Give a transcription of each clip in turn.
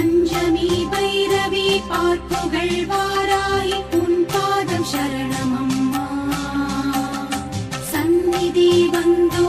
பஞ்சமி பைரவி பார்ப்புகள் வாராய் உன் பாதம் சரணமம்மா சந்நிதி வந்தோ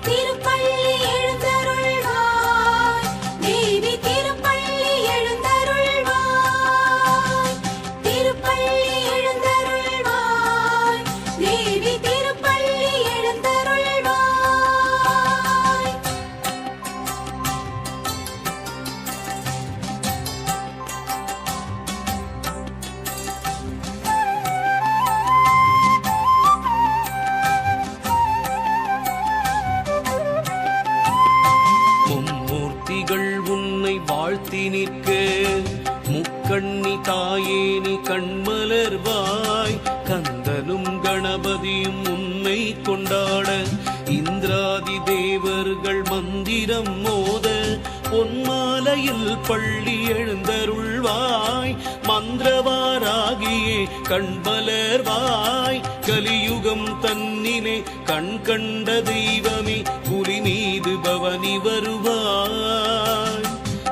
வாழ்த்தி நிற்க. முக்கண்ணி தாயே நீ கண்மலர்வாய் கந்தனும் கணபதியும் உன்னை கொண்டாட. இந்திராதி தேவர்கள் மந்திரம் மோத. பொன்மாலையில் பள்ளி எழுந்தருள்வாய். மந்திரவாராகியே கண்மலர்வாய் கலியுகம் தன்னினே கண் கண்ட தெய்வமே புலி மீது பவனி வருவாய்.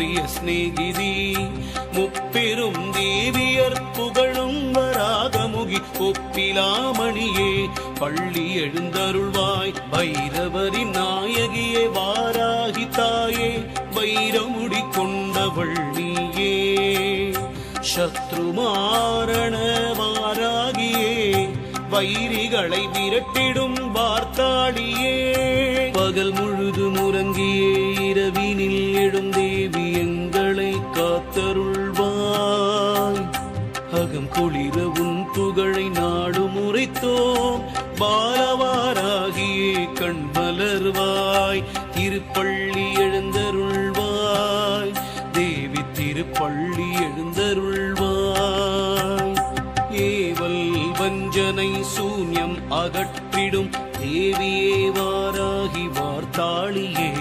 பிரிய சிநேகிதி முப்பெரும் தேவியர் புகழும் வராகமுகி ஒப்பிலாமணியே பள்ளி எழுந்தருள்வாய் பைரவரின் நாயகியே வாராகி தாயே வைரமுடி கொண்டவள் நீயே சத்ருமாரண வாராகியே வைரிகளை விரட்டிடும் வார்த்தாடியே பகல் முழுதும் உறங்கியே இரவினில் எழும் அகம் உன் புகழை நாடு முறைத்தோம் பாலவாராகியே கண் மலர்வாய் திருப்பள்ளி எழுந்தருள்வாய். தேவி திருப்பள்ளி எழுந்தருள்வாய். ஏவல் வஞ்சனை சூன்யம் அகற்றிடும். தேவியே வாராகி வார்த்தாளியே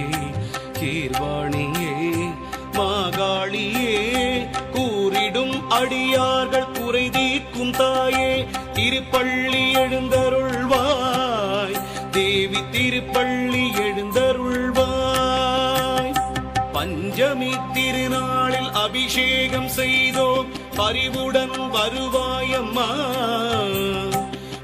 கீர்வாணியே மாகாளியே கூறிடும் அடியார். திருப்பள்ளி எழுந்தருள்வாய். தேவி திருப்பள்ளி எழுந்தருள்வாய். பஞ்சமி திருநாளில் அபிஷேகம் செய்தோம் பரிவுடன் வருவாயம்மா.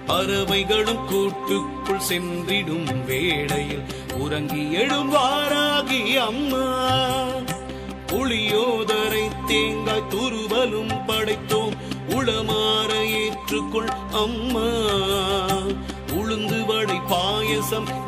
பறவைகளும் கூட்டுக்குள் சென்றிடும் வேளையில் உறங்கி எழும் வாராகி அம்மா. புளியோதரை தேங்காய் துருவலும் படைத்தோம் உளமாறையே ஏற்றுக்கொள் அம்மா உளுந்து வடை பாயசம்